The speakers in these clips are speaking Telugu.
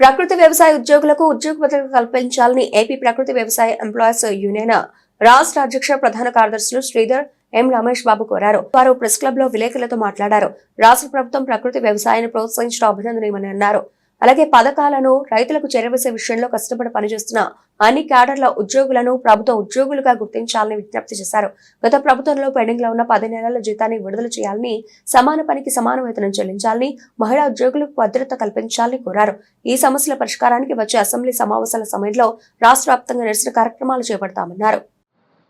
ప్రకృతి వ్యవసాయ ఉద్యోగులకు ఉద్యోగ భద్రత కల్పించాలని ఏపీ ప్రకృతి వ్యవసాయ ఎంప్లాయీస్ యూనియన్ రాష్ట్ర అధ్యక్ష ప్రధాన కార్యదర్శులు శ్రీధర్ ఎం రమేష్ బాబు కోరారు. వారు ప్రెస్ క్లబ్లో విలేకరులతో మాట్లాడారు. రాష్ట్ర ప్రభుత్వం ప్రకృతి వ్యవసాయాన్ని ప్రోత్సహించడం అభినందనీయమని అన్నారు. అలాగే పథకాలను రైతులకు చేరవేసే విషయంలో కష్టపడి పనిచేస్తున్న అన్ని క్యాడర్ల ఉద్యోగులను ప్రభుత్వ ఉద్యోగులుగా గుర్తించాలని విజ్ఞప్తి చేశారు. గత ప్రభుత్వంలో పెండింగ్లో ఉన్న పది నెలల జీతాన్ని విడుదల చేయాలని సమాన పనికి సమాన వేతనం చెల్లించాలని మహిళా ఉద్యోగులకు భద్రత కల్పించాలని కోరారు. ఈ సమస్యల పరిష్కారానికి వచ్చే అసెంబ్లీ సమావేశాల సమయంలో రాష్ట్ర వ్యాప్తంగా నిరసన కార్యక్రమాలు చేపడతామన్నారు.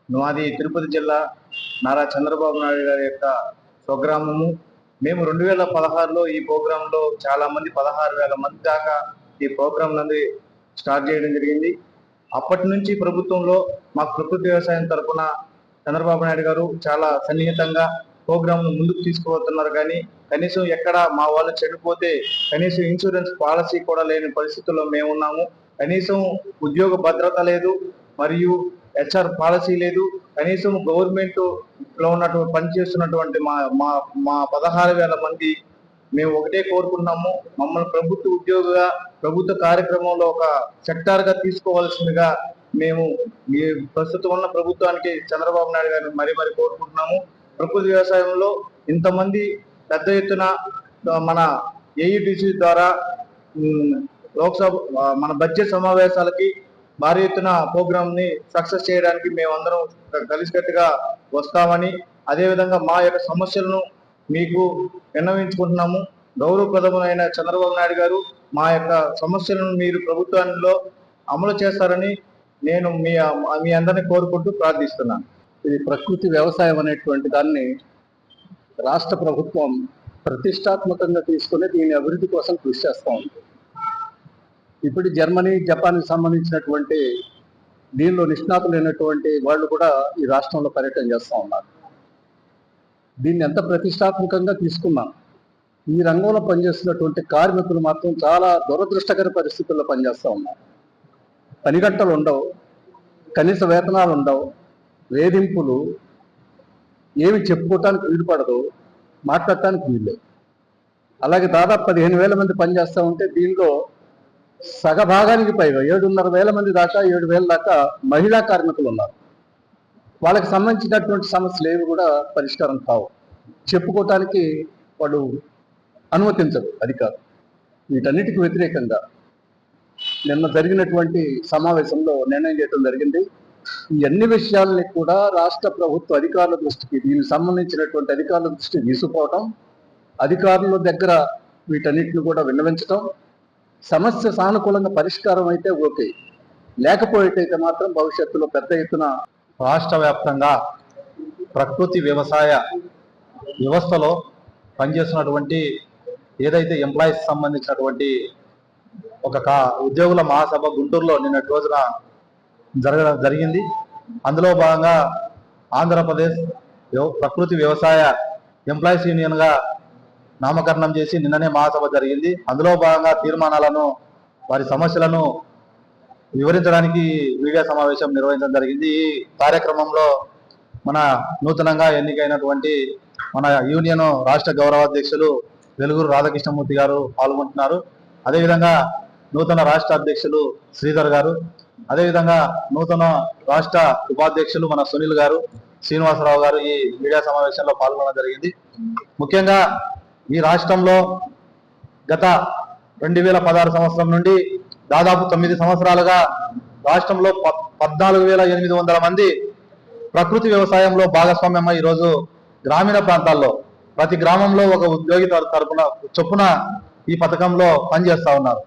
మాది తిరుపతి జిల్లా నారా చంద్రబాబు నాయుడు గారి యొక్క స్వగ్రామము. మేము రెండు వేల పదహారులో ఈ ప్రోగ్రాంలో చాలా మంది పదహారు వేల మంది దాకా ఈ ప్రోగ్రాం నందు స్టార్ట్ చేయడం జరిగింది. అప్పటి నుంచి ప్రభుత్వంలో మాకు ప్రకృతి వ్యవసాయం తరఫున చంద్రబాబు నాయుడు గారు చాలా సన్నిహితంగా ప్రోగ్రాంను ముందుకు తీసుకుపోతున్నారు కానీ కనీసం ఎక్కడ మా వాళ్ళు చెడిపోతే కనీసం ఇన్సూరెన్స్ పాలసీ కూడా లేని పరిస్థితుల్లో మేము ఉన్నాము. కనీసం ఉద్యోగ భద్రత లేదు మరియు హెచ్ఆర్ పాలసీ లేదు కనీసం గవర్నమెంట్లో ఉన్నటువంటి పనిచేస్తున్నటువంటి మా మా మా పదహారు వేల మంది మేము ఒకటే కోరుకున్నాము మమ్మల్ని ప్రభుత్వ ఉద్యోగిగా ప్రభుత్వ కార్యక్రమంలో ఒక సెక్టార్గా తీసుకోవాల్సిందిగా మేము ప్రస్తుతం ఉన్న ప్రభుత్వానికి చంద్రబాబు నాయుడు గారిని మరీ మరీ కోరుకుంటున్నాము. ప్రకృతి వ్యవసాయంలో ఇంతమంది పెద్ద ఎత్తున మన ఏఈడిసి ద్వారా లోక్సభ మన బడ్జెట్ సమావేశాలకి భారీ ఎత్తున ప్రోగ్రామ్ని సక్సెస్ చేయడానికి మేమందరం కలిసికట్టుగా వస్తామని అదేవిధంగా మా యొక్క సమస్యలను మీకు విన్నవించుకుంటున్నాము. గౌరవప్రదమైన చంద్రబాబు నాయుడు గారు మా యొక్క సమస్యలను మీరు ప్రభుత్వంలో అమలు చేస్తారని నేను మీ మీ అందరినీ కోరుకుంటూ ప్రార్థిస్తున్నాను. ఇది ప్రకృతి వ్యవసాయం అనేటువంటి దాన్ని రాష్ట్ర ప్రభుత్వం ప్రతిష్టాత్మకంగా తీసుకుని దీని అభివృద్ధి కోసం కృషి చేస్తూ ఉంది. ఇప్పుడు జర్మనీ జపాన్కి సంబంధించినటువంటి దీనిలో నిష్ణాతులైనటువంటి వాళ్ళు కూడా ఈ రాష్ట్రంలో పర్యటన చేస్తూ ఉన్నారు. దీన్ని ఎంత ప్రతిష్టాత్మకంగా తీసుకున్నాం ఈ రంగంలో పనిచేస్తున్నటువంటి కార్మికులు మాత్రం చాలా దురదృష్టకర పరిస్థితుల్లో పనిచేస్తూ ఉన్నారు. పనిగంటలు ఉండవు కనీస వేతనాలు ఉండవు వేధింపులు ఏమి చెప్పుకోవటానికి వీలు పడదు మాట్లాడటానికి వీలు అలాగే దాదాపు పదిహేను వేల మంది పనిచేస్తూ ఉంటే దీనిలో సగభాగానికి పైగా ఏడున్నర వేల మంది దాకా ఏడు వేల దాకా మహిళా కార్మికులు ఉన్నారు. వాళ్ళకి సంబంధించినటువంటి సమస్యలు ఏవి కూడా పరిష్కారం కావు. చెప్పుకోవటానికి వాళ్ళు అనుమతించరు అధికారులు వీటన్నిటికి వ్యతిరేకంగా నిన్న జరిగినటువంటి సమావేశంలో నిర్ణయం చేయడం జరిగింది. ఈ అన్ని విషయాల్ని కూడా రాష్ట్ర ప్రభుత్వ అధికారుల దృష్టికి దీనికి సంబంధించినటువంటి అధికారుల దృష్టికి తీసుకుపోవటం అధికారుల దగ్గర వీటన్నిటిని కూడా విన్నవించటం సమస్య సానుకూలంగా పరిష్కారం అయితే ఓకే. లేకపోయేటైతే మాత్రం భవిష్యత్తులో పెద్ద ఎత్తున రాష్ట్ర వ్యాప్తంగా ప్రకృతి వ్యవసాయ వ్యవస్థలో పనిచేస్తున్నటువంటి ఏదైతే ఎంప్లాయీస్ సంబంధించినటువంటి ఒక కా ఉద్యోగుల మహాసభ గుంటూరులో నిన్నటి రోజున జరగడం జరిగింది. అందులో భాగంగా ఆంధ్రప్రదేశ్ ప్రకృతి వ్యవసాయ ఎంప్లాయీస్ యూనియన్గా నామకరణం చేసి నిన్ననే మహాసభ జరిగింది. అందులో భాగంగా తీర్మానాలను వారి సమస్యలను వివరించడానికి మీడియా సమావేశం నిర్వహించడం జరిగింది. ఈ కార్యక్రమంలో మన నూతనంగా ఎన్నికైనటువంటి మన యూనియన్ రాష్ట్ర గౌరవాధ్యక్షులు వెలుగురు రాధాకృష్ణమూర్తి గారు పాల్గొంటున్నారు. అదేవిధంగా నూతన రాష్ట్ర అధ్యక్షులు శ్రీధర్ గారు అదేవిధంగా నూతన రాష్ట్ర ఉపాధ్యక్షులు మన సునీల్ గారు శ్రీనివాసరావు గారు ఈ మీడియా సమావేశంలో పాల్గొనడం జరిగింది. ముఖ్యంగా ఈ రాష్ట్రంలో గత రెండు వేల పదహారు సంవత్సరం నుండి దాదాపు తొమ్మిది సంవత్సరాలుగా రాష్ట్రంలో పద్నాలుగు వేల ఎనిమిది వందల మంది ప్రకృతి వ్యవసాయంలో భాగస్వామ్యం ఈ రోజు గ్రామీణ ప్రాంతాల్లో ప్రతి గ్రామంలో ఒక ఉద్యోగి తర- తరపున చొప్పున ఈ పథకంలో పనిచేస్తూ ఉన్నారు.